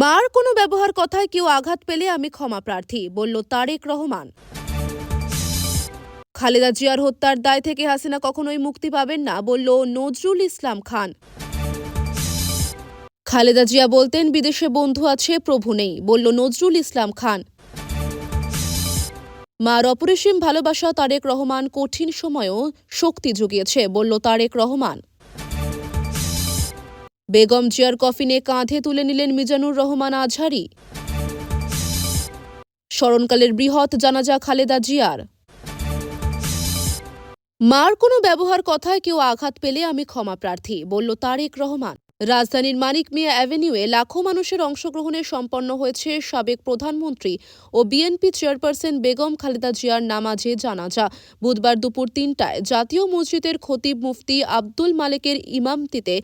মার কোনো ব্যবহার কথায় কেউ আঘাত পেলে আমি ক্ষমা প্রার্থী, বলল তারেক রহমান। খালেদা জিয়ার হত্যার দায় থেকে হাসিনা কখনোই মুক্তি পাবেন না, বলল নজরুল ইসলাম খান। খালেদা জিয়া বলতেন, বিদেশে বন্ধু আছে, প্রভু নেই, বলল নজরুল ইসলাম খান। মার অপরিসীম ভালোবাসা তারেক রহমান কঠিন সময়েও শক্তি জুগিয়েছে, বলল তারেক রহমান। বেগম জিয়ার কফিনে কাঁধে তুলে নিলেন মিজানুর রহমান আজহারি। স্মরণকালের বৃহৎ জানাজা খালেদা জিয়ার। মার কোনো ব্যবহার কথায় কেউ আঘাত পেলে আমি ক্ষমা প্রার্থী, বলল তারেক রহমান। রাজধানীর মানিক মিয়া অ্যাভিনিউয়ে লাখো মানুষের অংশগ্রহণে সম্পন্ন হয়েছে সাবেক প্রধানমন্ত্রী ও বিএনপি চেয়ারপারসন বেগম খালেদা জিয়ার নামাজে জানাজা। বুধবার দুপুর তিনটায় জাতীয় মসজিদের খতিব মুফতি আব্দুল মালেকের ইমামতিতে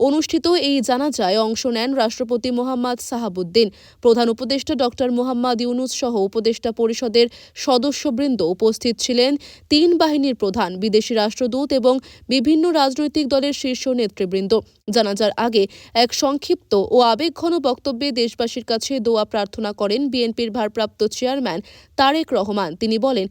অনুষ্ঠিত এই জানাজায় অংশ নেন রাষ্ট্রপতি মোহাম্মদ সাহাবুদ্দিন, প্রধান উপদেষ্টা ডক্টর মোহাম্মদ ইউনুস সহ উপদেষ্টা পরিষদের সদস্যবৃন্দ উপস্থিত ছিলেন। তিন বাহিনীর প্রধান, বিদেশি রাষ্ট্রদূত এবং বিভিন্ন রাজনৈতিক দলের শীর্ষ নেতৃবৃন্দ। জানাজার আগে এক সংক্ষিপ্ত ও আবেগঘন বক্তব্যে দেশবাসীর কাছে দোয়া প্রার্থনা করেন বিএনপির ভারপ্রাপ্ত চেয়ারম্যান তারেক রহমান। তিনি বলেন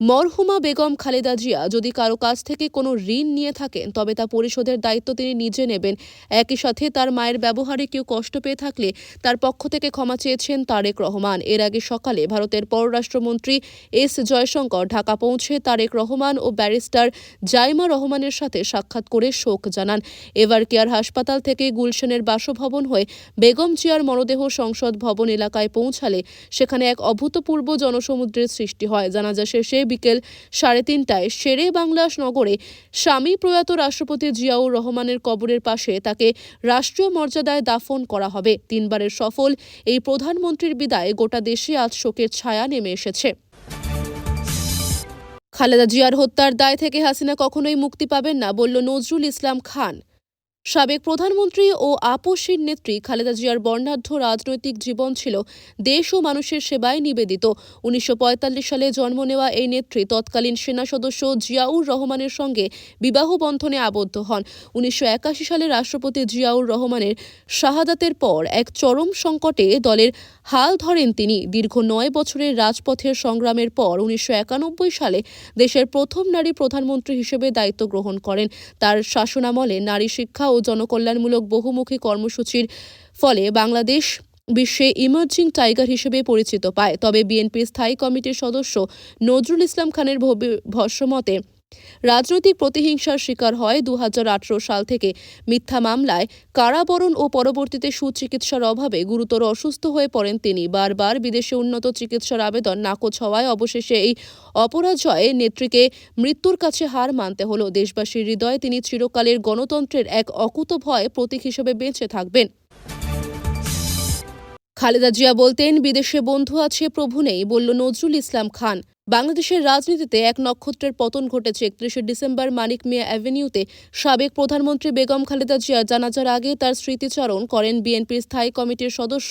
মরহুমা বেগম খালেদা জিয়া যদি কারও কাছ থেকে কোনো ঋণ নিয়ে থাকেন, তবে তা পরিশোধের দায়িত্ব তিনি নিজে নেবেন। একই সাথে তার মায়ের ব্যবহারে কেউ কষ্ট পেয়ে থাকলে তার পক্ষ থেকে ক্ষমা চেয়েছেন তারেক রহমান। এর আগে সকালে ভারতের পররাষ্ট্রমন্ত্রী এস জয়শঙ্কর ঢাকা পৌঁছে তারেক রহমান ও ব্যারিস্টার জাইমা রহমানের সাথে সাক্ষাৎ করে শোক জানান। এভার কেয়ার হাসপাতাল থেকে গুলশানের বাসভবন হয়ে বেগম জিয়ার মরদেহ সংসদ ভবন এলাকায় পৌঁছালে সেখানে এক অভূতপূর্ব জনসমুদ্রের সৃষ্টি হয়। জানাজা শেষে বিকেল সাড়ে তিনটায় শেরে বাংলাস নগরে স্বামী প্রয়াত রাষ্ট্রপতি জিয়াউর রহমানের কবরের পাশে তাকে রাষ্ট্রীয় মর্যাদায় দাফন করা হবে। তিনবারের সফল এই প্রধানমন্ত্রীর বিদায় গোটা দেশে আজ শোকের ছায়া নেমে এসেছে। খালেদা জিয়ার হত্যার দায় থেকে হাসিনা কখনোই মুক্তি পাবেন না, বলল নজরুল ইসলাম খান। সাবেক প্রধানমন্ত্রী ও আপসীর নেত্রী খালেদা জিয়ার বর্ণাঢ্য রাজনৈতিক জীবন ছিল দেশ ও মানুষের সেবায় নিবেদিত। উনিশশো পঁয়তাল্লিশ সালে জন্ম নেওয়া এই নেত্রী তৎকালীন সেনা সদস্য জিয়াউর রহমানের সঙ্গে বিবাহ বন্ধনে আবদ্ধ হন। উনিশশো একাশি সালে রাষ্ট্রপতি জিয়াউর রহমানের শাহাদাতের পর এক চরম সংকটে দলের হাল ধরেন তিনি। দীর্ঘ নয় বছরের রাজপথের সংগ্রামের পর উনিশশো একানব্বই সালে দেশের প্রথম নারী প্রধানমন্ত্রী হিসেবে দায়িত্ব গ্রহণ করেন। তার শাসনামলে নারী শিক্ষা জনকল্যাণমূলক বহুমুখী কর্মসূচির ফলে বাংলাদেশ বিশ্বে ইমার্জিং টাইগার হিসেবে পরিচিত পায়। তবে বিএনপির স্থায়ী কমিটির সদস্য নজরুল ইসলাম খানের ভাষ্যমতে রাজনৈতিক প্রতিহিংসার শিকার হয় দু হাজার আঠারো সাল থেকে মিথ্যা মামলায়। কারাবরণ ও পরবর্তীতে সুচিকিৎসার অভাবে গুরুতর অসুস্থ হয়ে পড়েন তিনি। বারবার বিদেশে উন্নত চিকিৎসার আবেদন নাকচ হওয়ায় অবশেষে এই অপরাজয়ে নেত্রীকে মৃত্যুর কাছে হার মানতে হলো। দেশবাসীর হৃদয়ে তিনি চিরকালের গণতন্ত্রের এক অকুতভয় প্রতীক হিসেবে বেঁচে থাকবেন। খালেদা জিয়া বলতেন, বিদেশে বন্ধু আছে, প্রভু নেই, বলল নজরুল ইসলাম খান। বাংলাদেশের রাজনীতিতে এক নক্ষত্রের পতন ঘটেছে একত্রিশে ডিসেম্বর মানিক মিয়া অ্যাভিনিউতে। সাবেক প্রধানমন্ত্রী বেগম খালেদা জিয়া জানাজার আগে তার স্মৃতিচারণ করেন বিএনপির স্থায়ী কমিটির সদস্য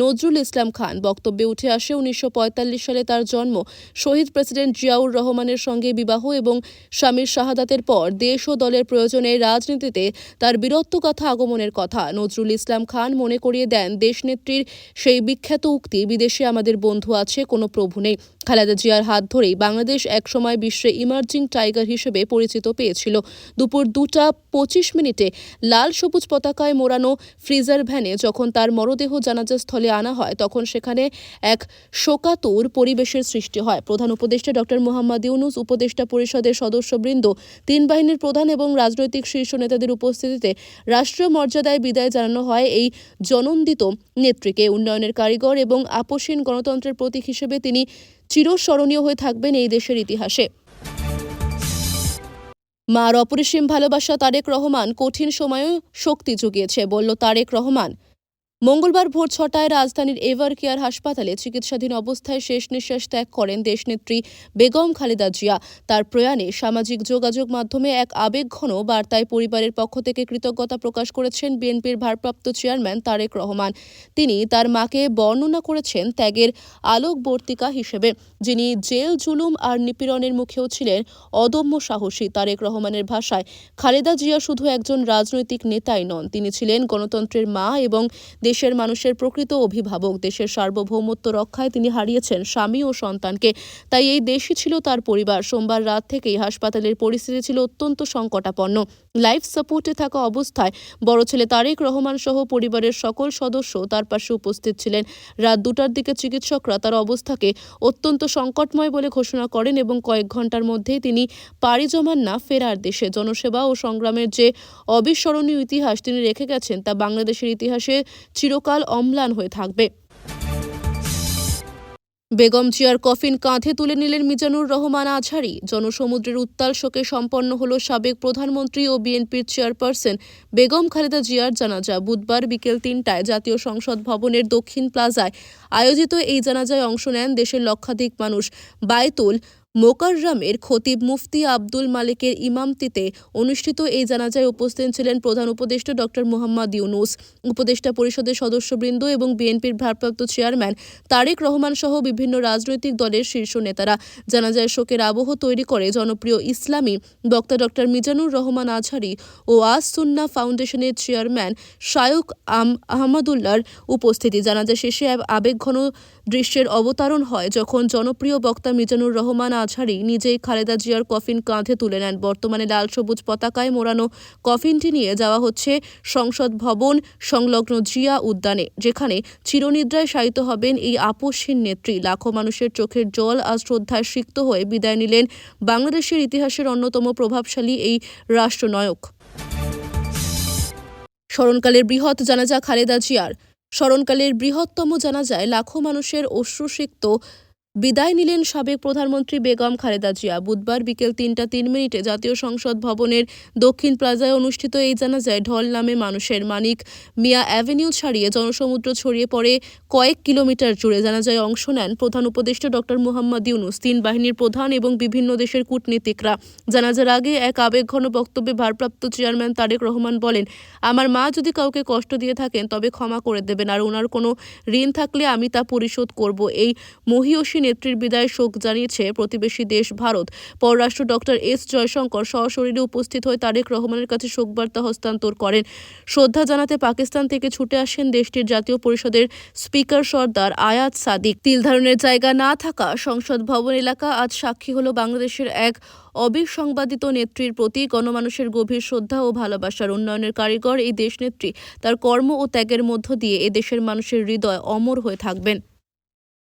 নজরুল ইসলাম খান। বক্তব্যে উঠে আসে উনিশশো পঁয়তাল্লিশ সালে তার জন্ম। শহীদ প্রেসিডেন্ট জিয়াউর রহমানের সঙ্গে বিবাহ এবং স্বামীর শাহাদাতের পর দেশ ও দলের প্রয়োজনে রাজনীতিতে তার বীরত্ব কথা আগমনের কথা। নজরুল ইসলাম খান মনে করিয়ে দেন, দেশনেত্রীর সেই বিখ্যাত উক্তি, বিদেশে আমাদের বন্ধু আছে, কোনো প্রভু নেই। খালেদা জিয়ার হাত ধরেই বাংলাদেশ একসময় বিশ্বে ইমার্জিং টাইগার হিসেবে পরিচিত পেয়েছিল। দুপুর দুটা পঁচিশ মিনিটে লাল সবুজ পতাকায় মোড়ানো ফ্রিজার ভ্যানে যখন তার মরদেহ জানাজা স্থলে আনা হয়, তখন সেখানে এক শোকাতুর পরিবেশের সৃষ্টি হয়। প্রধান উপদেষ্টা ডক্টর মোহাম্মদ ইউনুস, উপদেষ্টা পরিষদের সদস্যবৃন্দ, তিন বাহিনীর প্রধান এবং রাজনৈতিক শীর্ষ নেতাদের উপস্থিতিতে রাষ্ট্রীয় মর্যাদায় বিদায় জানানো হয় এই জনন্দিত নেত্রীকে। উন্নয়নের কারিগর এবং আপসীন গণতন্ত্রের প্রতীক হিসেবে তিনি চিরস্মরণীয় হয়ে থাকবেন এই দেশের ইতিহাসে। মার অপরিসীম ভালোবাসা তারেক রহমান কঠিন সময়েও শক্তি জুগিয়েছে, বলল তারেক রহমান। মঙ্গলবার ভোর ছটায় রাজধানীর এভার কেয়ার হাসপাতালে চিকিৎসাধীন অবস্থায় শেষ নিঃশ্বাস ত্যাগ করেন দেশনেত্রী বেগম খালেদা জিয়া। তার প্রয়াণে সামাজিক যোগাযোগ মাধ্যমে এক আবেগঘন বার্তায় পরিবারের পক্ষ থেকে কৃতজ্ঞতা প্রকাশ করেছেন বিএনপির ভারপ্রাপ্ত চেয়ারম্যান তারেক রহমান। তিনি তার মাকে বর্ণনা করেছেন ত্যাগের আলোকবর্তিকা হিসেবে, যিনি জেল, জুলুম আর নিপীড়নের মুখেও ছিলেন অদম্য সাহসী। তারেক রহমানের ভাষায়, খালেদা জিয়া শুধু একজন রাজনৈতিক নেতাই নন, তিনি ছিলেন গণতন্ত্রের মা এবং দেশের মানুষের প্রকৃত অভিভাবক। দেশের সার্বভৌমত্ব রক্ষায় তিনি হারিয়েছেন স্বামী ও সন্তানকে। তাই এই দেশই ছিল তার পরিবার। সোমবার রাত থেকেই হাসপাতালের পরিস্থিতি ছিল অত্যন্ত সংকটাপন্ন। লাইফ সাপোর্টে থাকা অবস্থায় বড় ছেলে তারেক রহমান সহ পরিবারের সকল সদস্য তার পাশে উপস্থিত ছিলেন। রাত দুটার দিকে চিকিৎসকরা তার অবস্থাকে অত্যন্ত সংকটময় বলে ঘোষণা করেন এবং কয়েক ঘণ্টার মধ্যেই তিনি পাড়ি জমান না ফেরার দেশে। জনসেবা ও সংগ্রামের যে অবিস্মরণীয় ইতিহাস তিনি রেখে গেছেন তা বাংলাদেশের ইতিহাসে চিরকাল অম্লান হয়ে থাকবে। বেগম জিয়ার কফিন কাঁধে তুলে নিলেন মিজানুর রহমান আজহারি জনসমুদ্রের উত্তাল শোকে সম্পন্ন হল সাবেক প্রধানমন্ত্রী ও বিএনপির চেয়ারপারসন বেগম খালেদা জিয়ার জানাজা বুধবার বিকেল তিনটায় জাতীয় সংসদ ভবনের দক্ষিণ প্লাজায় আয়োজিত এই জানাজায় অংশ নেন দেশের লক্ষাধিক মানুষ। বায়তুল মোকাররমের খতিব মুফতি আব্দুল মালিকের ইমামতিতে অনুষ্ঠিত এই জানাজায় উপস্থিত ছিলেন প্রধান উপদেষ্টা ডক্টর মোহাম্মদ ইউনুস, উপদেষ্টা পরিষদের সদস্যবৃন্দ এবং বিএনপির ভারপ্রাপ্ত চেয়ারম্যান তারেক রহমান সহ বিভিন্ন রাজনৈতিক দলের শীর্ষ নেতারা। জানাজায় শোকের আবহ তৈরি করে জনপ্রিয় ইসলামী বক্তা ডক্টর মিজানুর রহমান আজহারি ও আজ সুন্না ফাউন্ডেশনের চেয়ারম্যান শায়ুক আম আহমদুল্লাহর উপস্থিতি। জানাজা শেষে আবেগঘন দৃশ্যের অবতারণ হয় যখন জনপ্রিয় বক্তা মিজানুর রহমান আজহারি নিজেই খালেদা জিয়ার কফিন কাঁধে তুলে নেন। বর্তমানে লাল সবুজ পতাকায় মোড়ানো কফিনটি নিয়ে যাওয়া হচ্ছে সংসদ ভবন সংলগ্ন জিয়া উদ্যানে, যেখানে চিরনিদ্রায় শায়িত হবেন এই আপসহীন নেত্রী। লাখো মানুষের চোখের জল আর শ্রদ্ধায় সিক্ত হয়ে বিদায় নিলেন বাংলাদেশের ইতিহাসের অন্যতম প্রভাবশালী এই রাষ্ট্রনায়ক। স্মরণকালের বৃহৎ জানাজা খালেদা জিয়ার। স্মরণকালের বৃহত্তম জানাজায় লাখো মানুষের অশ্রুসিক্ত বিদায় নিলেন সাবেক প্রধানমন্ত্রী বেগম খালেদা জিয়া। বুধবার বিকেল তিনটা তিন মিনিটে জাতীয় সংসদ ভবনের দক্ষিণ প্লাজায় অনুষ্ঠিত এই জানাজায় ঢল নামে মানুষের মানিক। মিয়া অ্যাভিনিউ ছাড়িয়ে জনসমুদ্র ছড়িয়ে পড়ে কয়েক কিলোমিটার জুড়ে জানাজায় অংশ নেন প্রধান উপদেষ্টা ডক্টর মোহাম্মদ ইউনুস। তিন বাহিনীর প্রধান এবং বিভিন্ন দেশের কূটনীতিকরা। জানাজার আগে এক আবেগঘন বক্তব্যে ভারপ্রাপ্ত চেয়ারম্যান তারেক রহমান বলেন, আমার মা যদি কাউকে কষ্ট দিয়ে থাকেন, তবে ক্ষমা করে দেবেন, আর ওনার কোনো ঋণ থাকলে আমি তা পরিশোধ করব। এই মহিয়সী নেত্রীর বিদায় শোক জানিয়েছে প্রতিবেশী দেশ ভারত। পররাষ্ট্র ডক্টর এস জয়শঙ্কর সশরীরে উপস্থিত হয়ে তারেক রহমানের কাছে শোকবার্তা হস্তান্তর করেন। শ্রদ্ধা জানাতে পাকিস্তান থেকে ছুটে আসেন দেশটির জাতীয় পরিষদের স্পিকার সর্দার আয়াত সাদিক। তিল ধারণের জায়গা না থাকা সংসদ ভবন এলাকা আজ সাক্ষী হলো বাংলাদেশের এক অবিসংবাদিত নেত্রীর প্রতি। গণমানুষের গভীর শ্রদ্ধা ও ভালোবাসার উন্নয়নের কারিগর এই দেশনেত্রী। তার কর্ম ও ত্যাগের মধ্য দিয়ে এদেশের মানুষের হৃদয় অমর হয়ে থাকবেন।